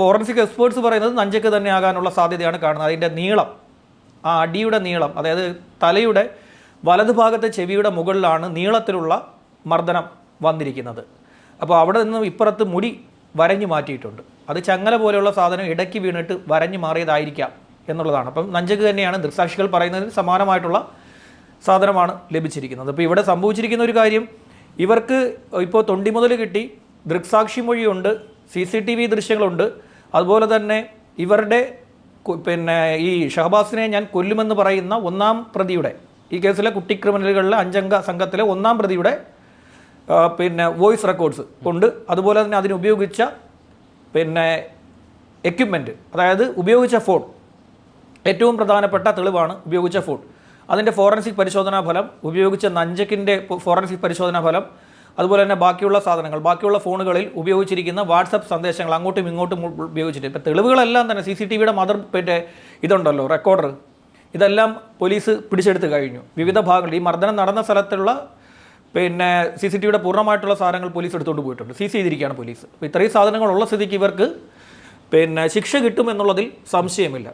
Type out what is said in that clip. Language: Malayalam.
ഫോറൻസിക് എക്സ്പേർട്സ് പറയുന്നത് നഞ്ചക്ക് തന്നെ ആകാനുള്ള സാധ്യതയാണ് കാണുന്നത്. അതിന്റെ നീളം ആ അടിയുടെ നീളം അതായത് തലയുടെ വലതുഭാഗത്തെ ചെവിയുടെ മുകളിലാണ് നീളത്തിലുള്ള മർദ്ദനം വന്നിരിക്കുന്നത്. അപ്പോൾ അവിടെ നിന്നും ഇപ്പുറത്ത് മുടി വരഞ്ഞു മാറ്റിയിട്ടുണ്ട്. അത് ചങ്ങല പോലെയുള്ള സാധനം ഇടയ്ക്ക് വീണിട്ട് വരഞ്ഞു മാറിയതായിരിക്കാം എന്നുള്ളതാണ്. അപ്പം നഞ്ചക്ക് തന്നെയാണ് ദൃക്സാക്ഷികൾ പറയുന്നതിന് സമാനമായിട്ടുള്ള സാധനമാണ് ലഭിച്ചിരിക്കുന്നത്. അപ്പോൾ ഇവിടെ സംഭവിച്ചിരിക്കുന്ന ഒരു കാര്യം ഇവർക്ക് ഇപ്പോൾ തൊണ്ടി മുതൽ കിട്ടി ദൃക്സാക്ഷി മൊഴിയുണ്ട് സി സി ടി വി ദൃശ്യങ്ങളുണ്ട് അതുപോലെ തന്നെ ഇവരുടെ പിന്നെ ഈ ഷഹബാസിനെ ഞാൻ കൊല്ലുമെന്ന് പറയുന്ന ഒന്നാം പ്രതിയുടെ ഈ കേസിലെ കുട്ടി ക്രിമിനലുകളിലെ അഞ്ചംഗ സംഘത്തിലെ ഒന്നാം പ്രതിയുടെ പിന്നെ വോയിസ് റെക്കോർഡ്സ് കൊണ്ട് അതുപോലെ തന്നെ അതിനുപയോഗിച്ച പിന്നെ എക്യുപ്മെന്റ് അതായത് ഉപയോഗിച്ച ഫോൺ ഏറ്റവും പ്രധാനപ്പെട്ട തെളിവാണ് ഉപയോഗിച്ച ഫോൺ. അതിന്റെ ഫോറൻസിക് പരിശോധനാ ഫലം ഉപയോഗിച്ച നഞ്ചക്കിന്റെ ഫോറൻസിക് പരിശോധനാ ഫലം അതുപോലെ തന്നെ ബാക്കിയുള്ള സാധനങ്ങൾ ബാക്കിയുള്ള ഫോണുകളിൽ ഉപയോഗിച്ചിരിക്കുന്ന വാട്സപ്പ് സന്ദേശങ്ങൾ അങ്ങോട്ടും ഇങ്ങോട്ടും ഉപയോഗിച്ചിട്ട്. ഇപ്പോൾ തെളിവുകളെല്ലാം തന്നെ സി സി ടി വിയുടെ മദർ പിന്നെ ഇതുണ്ടല്ലോ റെക്കോർഡർ. ഇതെല്ലാം പോലീസ് പിടിച്ചെടുത്ത് കഴിഞ്ഞു. വിവിധ ഭാഗങ്ങളിൽ ഈ മർദ്ദനം നടന്ന സ്ഥലത്തുള്ള പിന്നെ സി സി ടി വിയുടെ പൂർണമായിട്ടുള്ള സാധനങ്ങൾ പോലീസ് എടുത്തുകൊണ്ട് പോയിട്ടുണ്ട്. സീസ് ചെയ്തിരിക്കുകയാണ് പോലീസ്. അപ്പോൾ ഇത്രയും സാധനങ്ങളുള്ള സ്ഥിതിക്ക് ഇവർക്ക് പിന്നെ ശിക്ഷ കിട്ടുമെന്നുള്ളതിൽ സംശയമില്ല.